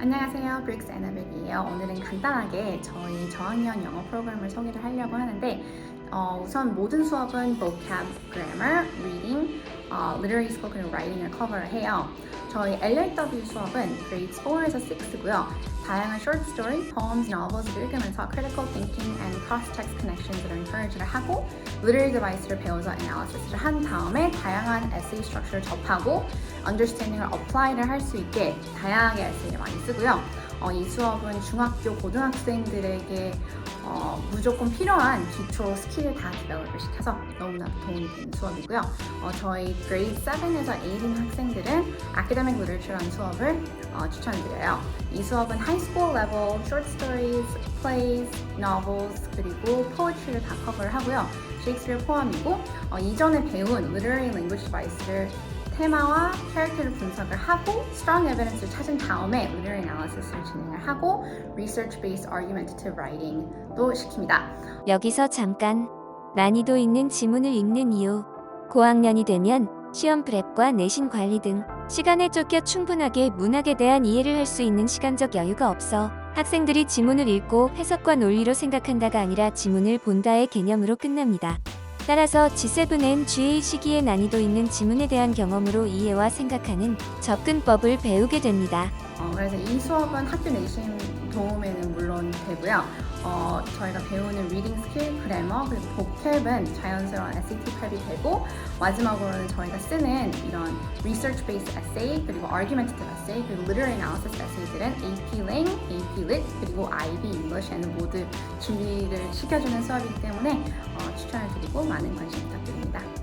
안녕하세요. 브릭스 애나벨이에요. 오늘은 간단하게 저희 저학년 영어 프로그램을 소개를 하려고 하는데 어, 우선 모든 수업은 vocab, grammar, reading, 어, literary spoken writing을 커버를 해요. 저희 LLW 수업은 grades 4에서 6고요. 다양한 short story, poems, novels을 읽으면서 critical thinking and cross-text connections을 encourage를 하고 literary device를 배워서 analysis를 한 다음에 다양한 essay structure를 접하고 understanding을 apply를 할 수 있게 다양하게 에세이를 많이 쓰고요. 어, 이 수업은 중학교 고등학생들에게 어, 무조건 필요한 기초 스킬을 다 디벨롭을 시켜서 너무나 도움이 되는 수업이고요. 어, 저희 grade 7에서 8인 학생들은 academic literature라는 수업을 어, 추천드려요. 이 수업은 high school level short stories, plays, novels 그리고 poetry를 다 커버를 하고요. 셰익스피어 포함이고 어, 이전에 배운 literary language device를 테마와 캐릭터를 분석을 하고 strong evidence를 찾은 다음에 literary analysis를 진행을 하고 research-based argumentative writing도 시킵니다. 여기서 잠깐 난이도 있는 지문을 읽는 이유. 고학년이 되면 시험 프랩과 내신 관리 등 시간에 쫓겨 충분하게 문학에 대한 이해를 할 수 있는 시간적 여유가 없어 학생들이 지문을 읽고 해석과 논리로 생각한다가 아니라 지문을 본다의 개념으로 끝납니다. 따라서 G7은 GA 시기에 난이도 있는 지문에 대한 경험으로 이해와 생각하는 접근법을 배우게 됩니다. 어, 그래서 이 수업은 학교 내신 도움에는 물론 되고요. 어, 저희가 배우는 리딩 스킬, 그래머, 그리고 보캡은 자연스러운 SAT prep이 되고 마지막으로는 저희가 쓰는 이런 research based 그리고 argumentative 그리고 literary essay들은 AP Lang, AP Lit, 그리고 IB English에는 모두 준비를 시켜주는 수업이기 때문에 어, 추천해드리고 많은 관심 부탁드립니다.